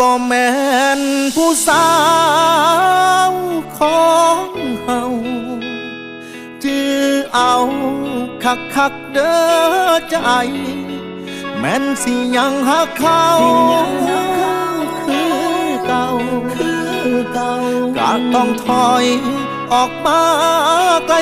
บ่แม่นผู้สาวของเฮาจือเอาคักคักเด้อใจ แม่นสิยังหักเขาคือเก่าคือเก่าก็ต้องถอยออกมาไกล